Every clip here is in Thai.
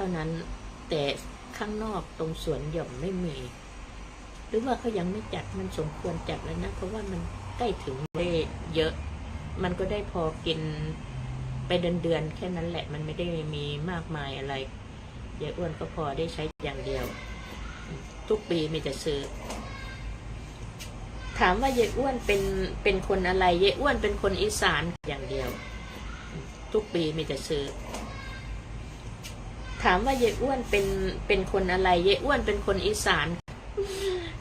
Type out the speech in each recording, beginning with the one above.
ท่านั้น แต่ข้างนอกตรงสวนหย่อมไม่มี หรือว่าเขายังไม่จัดมันสมควรจัดแล้วนะ เพราะว่ามันใกล้ถึงได้เยอะ มันก็ได้พอกินไปเดือนๆแค่นั้นแหละ มันไม่ได้มีมากมายอะไรยายอ้วนก็พอได้ใช้อย่างเดียว ทุกปีมีแต่ซื้อ ถามว่ายายอ้วนเป็นเป็นคนอะไรยายอ้วนเป็นคนอีสานอย่างเดียว ทุกปีมีแต่ซื้อ ถามว่ายายอ้วนเป็นเป็นคนอะไรยายอ้วนเป็นคนอีสาน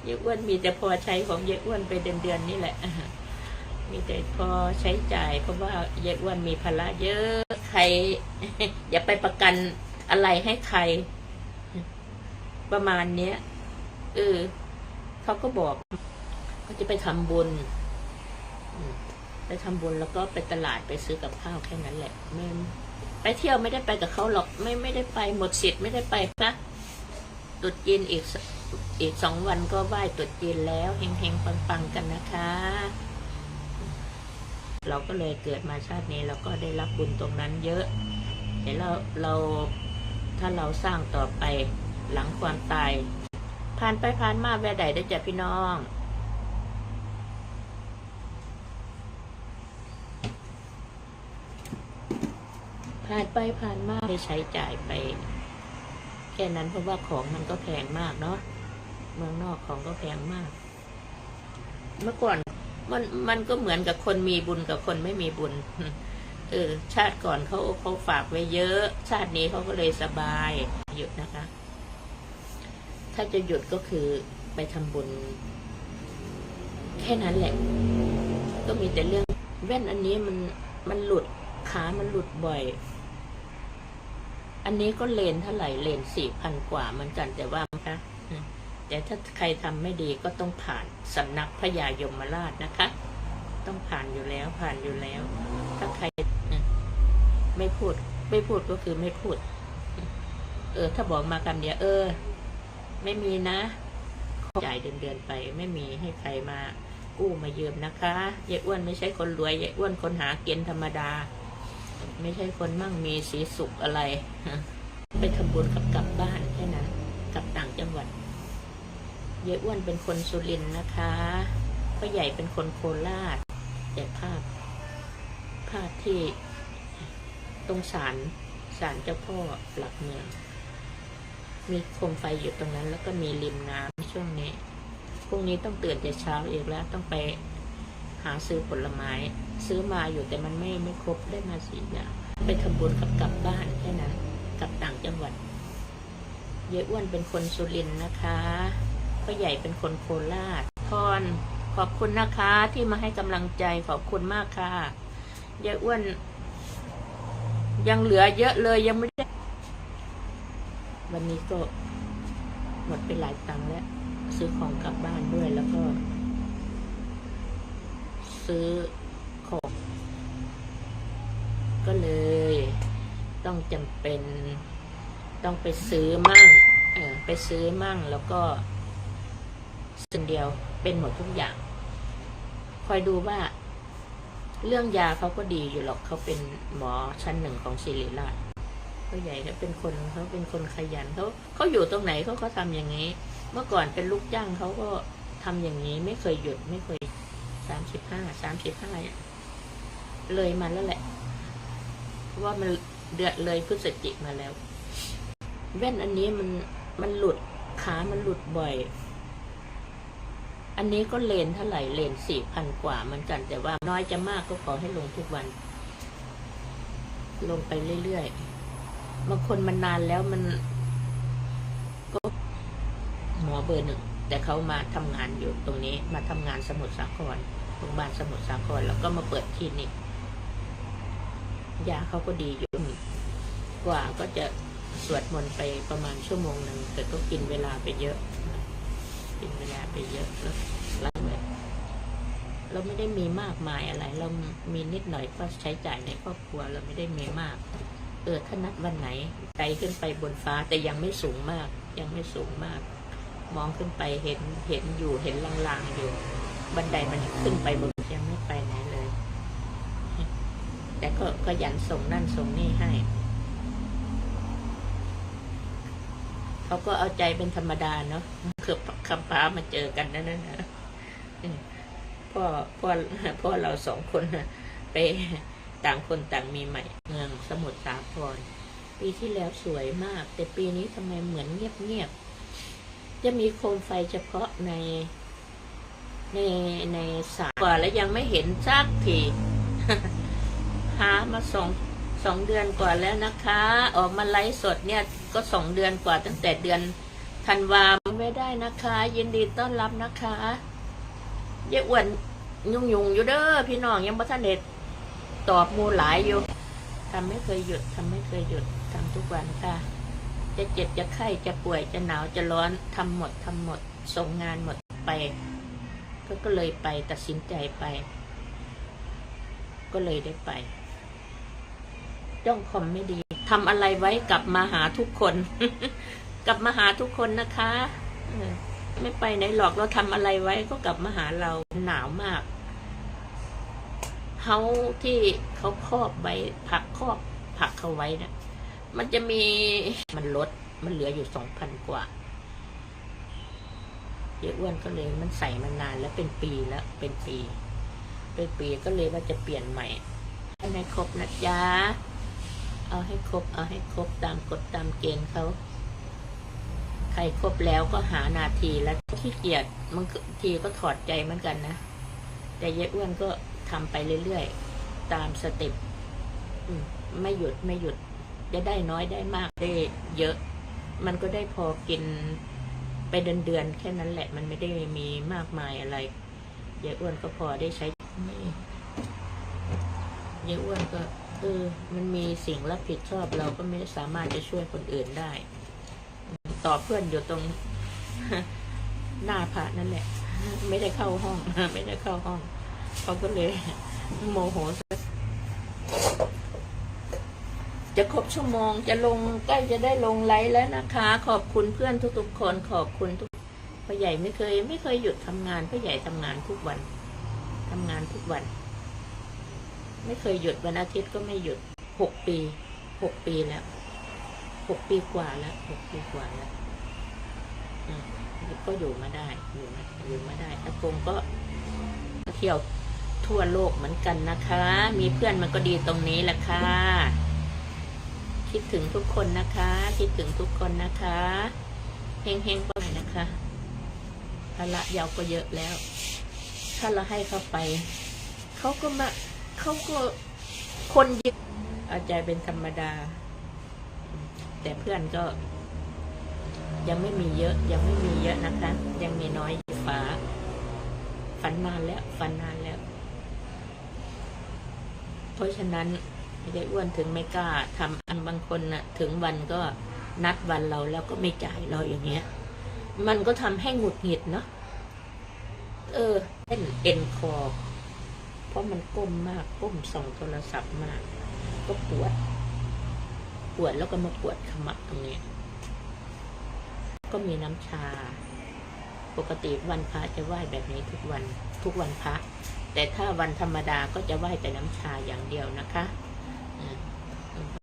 ยายอ้วนมีแต่พอใช้ของยายอ้วนไปเดือนเดือนนี่แหละมีแต่พอใช้จ่ายเพราะว่ายายอ้วนมีภาระเยอะใคร อย่าไปประกันอะไรให้ใคร ประมาณเนี้ยเออเขาก็บอกเขาจะไปทำบุญไปทำบุญแล้วก็ไปตลาดไปซื้อกับข้าวแค่นั้นแหละไม่ ไปเที่ยวไม่ได้ไปกับเขาหรอกไม่ไม่ได้ไปหมดสิทธิ์ไม่ได้ไปนะตุดจีนอีกอีกสองวันก็ไหว้ตุดจีนแล้วเฮงเฮงปังปังๆกันนะคะ เราก็เลยเกิดมาชาตินี้เราก็ได้รับบุญตรงนั้นเยอะเดี๋ยวเราเราถ้าเราสร้างต่อไปหลังความตายผ่านไปผ่านมาแวะใดได้จ้ะพี่น้อง ผ่านไปผ่านมาได้ใช้จ่ายไป แค่นั้นเพราะว่าของมันก็แพงมากเนาะเมืองนอกของก็แพงมาก เมื่อก่อนมันมันก็เหมือนกับคนมีบุญกับคนไม่มีบุญ เออ ชาติก่อนเขาเขาฝากไว้เยอะ ชาตินี้เขาก็เลยสบายหยุดนะคะ ถ้าจะหยุดก็คือไปทำบุญ แค่นั้นแหละ ก็มีแต่เรื่องแว่นอันนี้มันมันหลุดขามันหลุดบ่อย อันนี้ก็เลนเท่าไหร่เลนสี่พันกว่าเหมือนกันแต่ว่านะคะแต่ถ้าใครทำไม่ดีก็ต้องผ่านสำนักพญายมราชนะคะ ต้องผ่านอยู่แล้วผ่านอยู่แล้ว ถ้าใครไม่พูด ไม่พูดก็คือไม่พูด เออ ถ้าบอกมาคำเดียวเออ ไม่มีนะจ่ายเดือนๆไป ไม่มีให้ใครมากู้มายืมนะคะยายอ้วนไม่ใช่คนรวยยายอ้วนคนหาเกณฑ์ธรรมดา ไม่ใช่คนมั่งมีสีสุขอะไร ไปทำบุญกับกลับบ้านแค่นั้นกลับต่างจังหวัดยายอ้วนเป็นคนสุรินนะคะพ่อใหญ่เป็นคนโคราชแต่ภาพ ภาพที่ตรงศาลศาลเจ้าพ่อหลักเมือง มีโคมไฟอยู่ตรงนั้น แล้วก็มีริมน้ำช่วงนี้พรุ่งนี้ต้องตื่นแต่เช้าอีกแล้วต้องไป หาซื้อผลไม้ ซื้อมาอยู่แต่มันไม่ไม่ครบได้มาสี่อย่างไปทำบุญกับกลับบ้านแค่นั้นกลับต่างจังหวัดยายอ้วนเป็นคนสุรินนะคะพ่อใหญ่เป็นคนโคราชพรขอบคุณนะคะที่มาให้กำลังใจขอบคุณมากค่ะยายอ้วน ยังเหลือเยอะเลยยังไม่ได้ วันนี้ก็หมดไปหลายตังค์แล้ว ซื้อของกลับบ้านด้วยแล้วก็ ซื้อของ ก็เลย ต้องจำเป็น ต้องไปซื้อมั่ง เออไปซื้อมั่งแล้วก็สิ่งเดียวเป็นหมดทุกอย่าง คอยดูว่า เรื่องยาเขาก็ดีอยู่หรอกเขาเป็นหมอชั้นหนึ่งของศิริราชเขาใหญ่เขาเป็นคนเขาเป็นคนขยันเขาเขาอยู่ตรงไหนเขาก็ทำอย่างนี้ เมื่อก่อนเป็นลูกจ้างเขาก็ทำอย่างนี้ไม่เคยหยุดไม่เคยามสิบห้าสามสิบห้าเลยมาแล้วแหละเพราะว่ามันเดือดเลยพฤศจิกมาแล้ว แว่นอันนี้มันมันหลุดขามันหลุดบ่อย อันนี้ก็เลนเท่าไหร่เลนสี่พันกว่าเหมือนกัน แต่ว่าน้อยจะมากก็ขอให้ลงทุกวัน ลงไปเรื่อยๆบางคนมันนานแล้วมันก็หมอเบอร์หนึ่งแต่เขามาทำงานอยู่ตรงนี้มาทำงานสมุทรสาคร โรงพยาบาลสมุทรสาครแล้วก็มาเปิดคลินิกยาเขาก็ดีอยู่กว่าก็จะสวดมนต์ไปประมาณชั่วโมงหนึ่งแต่ก็กินเวลาไปเยอะกินเวลาไปเยอะแล้วแล้วแบบเราไม่ได้มีมากมายอะไร เรามีนิดหน่อยก็ใช้จ่ายในครอบครัวเราไม่ได้มีมาก เออถ้านัดวันไหนไกลขึ้นไปบนฟ้าแต่ยังไม่สูงมาก ยังไม่สูงมาก มองขึ้นไปเห็นเห็นอยู่เห็นลางๆอยู่ บันไดมันขึ้นไปบนยังไม่ไปไหนเลย แต่ก็ก็ยันส่งนั่นส่งนี่ให้ เขาก็เอาใจเป็นธรรมดาเนาะคือคำป้ามาเจอกันนั่นนะพ่อพ่อพ่อเราสองคนไปต่างคนต่างมีใหม่ เมืองสมุทรสาครปีที่แล้วสวยมาก แต่ปีนี้ทำไมเหมือนเงียบๆจะมีโคมไฟเฉพาะใน ในในสามกว่าแล้วยังไม่เห็นสักทีหามาสองสองเดือนกว่าแล้วนะคะ ออกมาไลฟ์สดเนี่ยก็สองเดือนกว่าตั้งแต่เดือนธันวาไม่ได้นะคะ ยินดีต้อนรับนะคะเยอ้วนยุ่งยุงอยู่เด้อพี่น้องยังบ่ทันเด็ดตอบมูหลายอยู่ทำไม่เคยหยุดทำไม่เคยหยุดทำทุกวันค่ะ จะเจ็บจะไข้จะป่วยจะหนาวจะร้อนทำหมดทำหมดส่งงานหมดไป ก็ก็เลยไปตัดสินใจไป ก็เลยได้ไป จ้องคอมไม่ดีทำอะไรไว้กลับมาหาทุกคน กลับมาหาทุกคนนะคะไม่ไปไหนหรอกเราทำอะไรไว้ก็กลับมาหาเราหนาวมากเฮาที่เขาครอบไว้ผักครอบผักเขาไว้นะี่ยมันจะมีมันลดมันเหลืออยู่สองพันกว่า เยอ้วนก็เลยมันใส่มานานแล้วเป็นปีแล้วเป็นปี เป็นปีก็เลยว่าจะเปลี่ยนใหม่ให้ในครบนะจ๊ะเอาให้ครบ เอาให้ครบตามกฎตามเกณฑ์เขาใครครบแล้วก็หานาทีแล้วขี้เกียจบางทีก็ถอดใจเหมือนกันนะ แต่ยายอ้วนก็ทำไปเรื่อยๆ ตามสเต็ปไม่หยุดไม่หยุด จะได้น้อยได้มากได้เยอะ มันก็ได้พอกิน ไปเดือนๆแค่นั้นแหละมันไม่ได้มีมากมายอะไรยายอ้วนก็พอได้ใช้ยายอ้วนก็เออมันมีสิ่งรับผิดชอบเราก็ไม่สามารถจะช่วยคนอื่นได้ ต่อเพื่อนอยู่ตรงหน้าพระนั่นแหละ ไม่ได้เข้าห้อง ไม่ได้เข้าห้องเขาก็เลยโมโห จะครบชั่วโมง จะลงใกล้จะได้ลงไลฟ์แล้วนะคะ ขอบคุณเพื่อนทุกๆคนขอบคุณทุกพ่อใหญ่ไม่เคย ไม่เคยหยุดทำงานพ่อใหญ่ทำงานทุกวันทำงานทุกวัน ไม่เคยหยุดวันอาทิตย์ก็ไม่หยุดหกปีหกปีแล้วหกปีกว่าแล้วหกปีกว่าแล้วก็อยู่มาได้อยู่มาอยู่มาได้อากงก็เที่ยวทั่วโลกเหมือนกันนะคะ มีเพื่อนมันก็ดีตรงนี้แหละค่ะ คิดถึงทุกคนนะคะ คิดถึงทุกคนนะคะเฮงเฮงไปนะคะภาระยาวก็เยอะแล้ว ถ้าเราให้เขาไป เขาก็มาเขาก็คนยึดอาใจเป็นธรรมดา แต่เพื่อนก็ ยังไม่มีเยอะ ยังไม่มีเยอะนะคะ ยังมีน้อยอยู่ฟ้า ฝันนานแล้ว ฝันนานแล้ว เพราะฉะนั้น ยายอ้วนถึงไม่กล้าทำอันบางคนน่ะ ถึงวันก็นัดวันเราแล้วก็ไม่จ่ายเราอย่างเงี้ย มันก็ทำให้หงุดหงิดเนาะเออเล่นเอ็นคอ เพราะมันก้มมากก้มส่องโทรศัพท์มาก ก็ปวด ปวดแล้วก็มาปวดขมับตรงเนี้ยก็มีน้ำชา ปกติวันพระจะไหว้แบบนี้ทุกวันทุกวันพระแต่ถ้าวันธรรมดาก็จะไหว้แต่น้ำชาอย่างเดียวนะคะ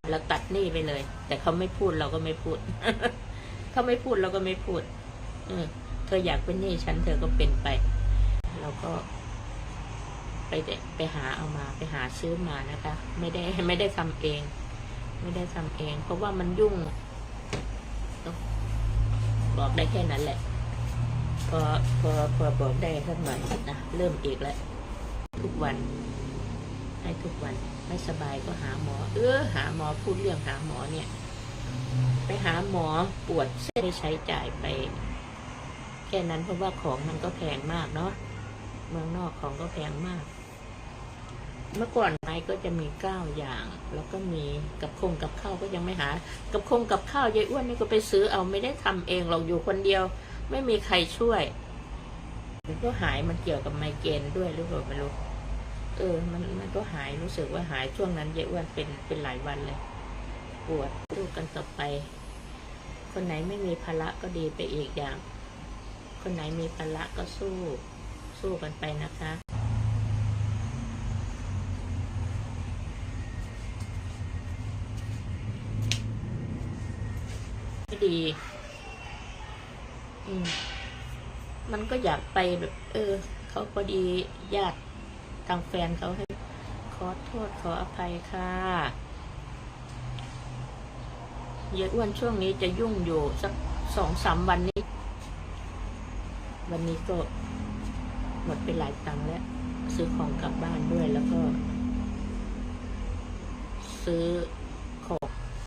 เราตัดหนี้ไปเลย แต่เขาไม่พูดเราก็ไม่พูด เขาไม่พูดเราก็ไม่พูด เออ เธออยากเป็นหนี้ฉันเธอก็เป็นไป เราก็ไปไปหาเอามาไปหาซื้อมานะคะ ไม่ได้ไม่ได้ทำเอง ไม่ได้ทำเอง เพราะว่ามันยุ่งบอกได้แค่นั้นแหละ พอพอพอบอกได้สักหน่อยนะเริ่มอีกแล้ว ทุกวัน ให้ทุกวัน ไม่สบายก็หาหมอ เออหาหมอพูดเรื่องหาหมอเนี่ย ไปหาหมอปวดเส้นใช้จ่ายไป แค่นั้นเพราะว่าของมันก็แพงมากเนาะเมืองนอกของก็แพงมาก เมื่อก่อนไม้ก็จะมีเก้าอย่าง แล้วก็มีกับคงกับข้าวก็ยังไม่หา กับคงกับข้าวยายอ้วนนี่ก็ไปซื้อเอาไม่ได้ทำเองเราอยู่คนเดียว ไม่มีใครช่วยมันก็หายมันเกี่ยวกับไมเกรนด้วยหรือเปล่าไม่รู้ เออ มันมันก็หายรู้สึกว่าหายช่วงนั้นยายอ้วนเป็นเป็นหลายวันเลย ปวดดูกันต่อไป คนไหนไม่มีภาระก็ดีไปอีกอย่าง คนไหนมีภาระก็สู้ สู้กันไปนะคะไม่ดี อืมมันก็อยากไปแบบ เออ เขาพอดีญาติ ทางแฟนเขาให้ขอโทษขออภัยค่ะเยายอ้วนช่วงนี้จะยุ่งอยู่สักสองสามวันนี้ วันนี้ก็หมดไปหลายตังค์แล้ว ซื้อของกลับบ้านด้วยแล้วก็ ซื้อของ